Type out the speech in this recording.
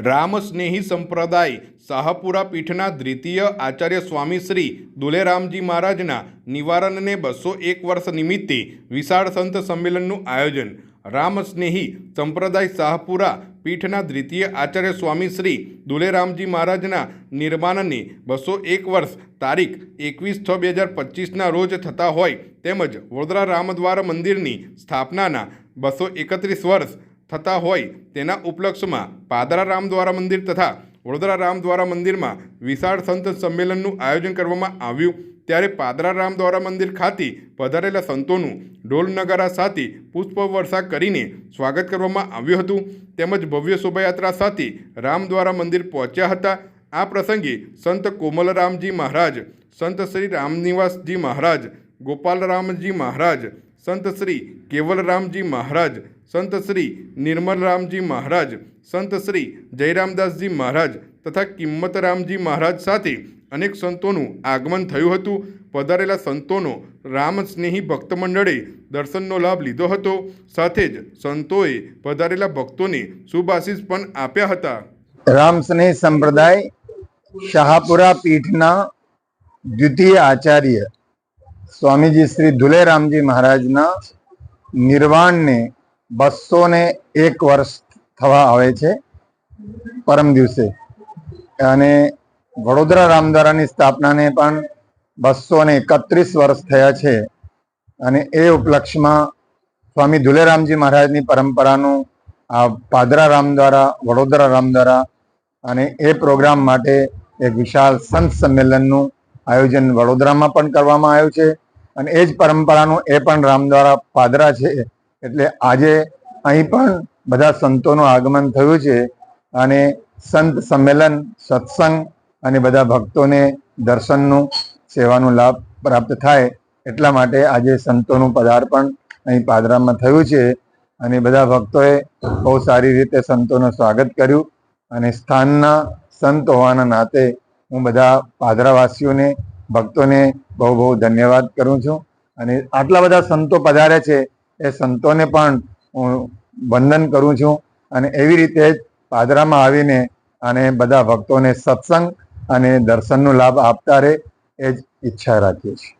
રામ સ્નેહી સંપ્રદાય શાહપુરા પીઠના દ્વિતીય આચાર્ય સ્વામી શ્રી દુલેરામજી મહારાજના નિવારણને બસો એક વર્ષ નિમિત્તે વિશાળ સંત સંમેલનનું આયોજન. રામસ્નેહી સંપ્રદાય શાહપુરા પીઠના દ્વિતીય આચાર્ય સ્વામી શ્રી દુલેરામજી મહારાજના નિર્માણને બસો એક વર્ષ તારીખ એકવીસ છ બે હજાર પચીસના રોજ થતા હોય તેમજ વડોદરા રામદ્વાર મંદિરની સ્થાપનાના બસો એકત્રીસ વર્ષ થતા હોય તેના ઉપલક્ષમાં પાદરા રામ દ્વારા મંદિર તથા વડોદરા રામ દ્વારા મંદિરમાં વિશાળ સંત સંમેલનનું આયોજન કરવામાં આવ્યું. ત્યારે પાદરા રામ દ્વારા મંદિર ખાતે પધારેલા સંતોનું ઢોલ નગારા સાથે પુષ્પવર્ષા કરીને સ્વાગત કરવામાં આવ્યું હતું. તેમજ ભવ્ય શોભાયાત્રા સાથે રામદ્વારા મંદિર પહોંચ્યા હતા. આ પ્રસંગે સંત કોમલરામજી મહારાજ, સંત શ્રી રામનિવાસજી મહારાજ, ગોપાલરામજી મહારાજ સંત શ્રી કેવલરામજી મહારાજ, સંત શ્રી નિર્મલરામજી મહારાજ, સંત શ્રી જયરામદાસજી મહારાજ તથા કિંમતરામજી મહારાજ સાથે અનેક સંતોનું આગમન થયું હતું. પધારેલા સંતોનો રામ સ્નેહી ભક્ત મંડળે દર્શનનો લાભ લીધો હતો. સાથે જ સંતોએ પધારેલા ભક્તોને શુભાશીષ પણ આપ્યા હતા. રામ સ્નેહ સંપ્રદાય, શાહપુરા પીઠના દ્વિતીય આચાર્ય સ્વામીજી શ્રી ધુલેરામજી મહારાજના નિર્વાણને બસો ને એક વર્ષ થવા આવે છે પરમ દિવસે. અને વડોદરા રામદ્વારાની સ્થાપનાને પણ બસો ને એકત્રીસ વર્ષ થયા છે. અને એ ઉપલક્ષમાં સ્વામી ધુલેરામજી મહારાજની પરંપરાનું આ પાદરા રામદ્વારા, વડોદરા રામદ્વારા અને એ પ્રોગ્રામ માટે એક વિશાળ સંત સંમેલનનું આયોજન વડોદરામાં પણ કરવામાં આવ્યું છે અને એ જ પરંપરાનું એ પણ રામદ્વારા પાદરા છે. એટલે આજે અહીં પણ બધા સંતોનું આગમન થયું છે અને સંત સંમેલન, સત્સંગ અને બધા ભક્તોને દર્શનનું, સેવાનું લાભ પ્રાપ્ત થાય એટલા માટે આજે સંતોનું પદાર્પણ અહીં પાદરામાં થયું છે અને બધા ભક્તોએ બહુ સારી રીતે સંતોનું સ્વાગત કર્યું અને સ્થાનના સંત હોવાના નાતે હું બધા પાદરાવાસીઓને ભક્તોને બહુ બહુ ધન્યવાદ કરું છું. અને આટલા બધા સંતો પધારે છે એ સંતોને પણ હું વંદન કરું છું. અને એવી રીતે જ પાદરામાં આવીને અને બધા ભક્તોને સત્સંગ અને દર્શનનો લાભ આપતા રહે એ જ ઈચ્છા રાખીએ છીએ.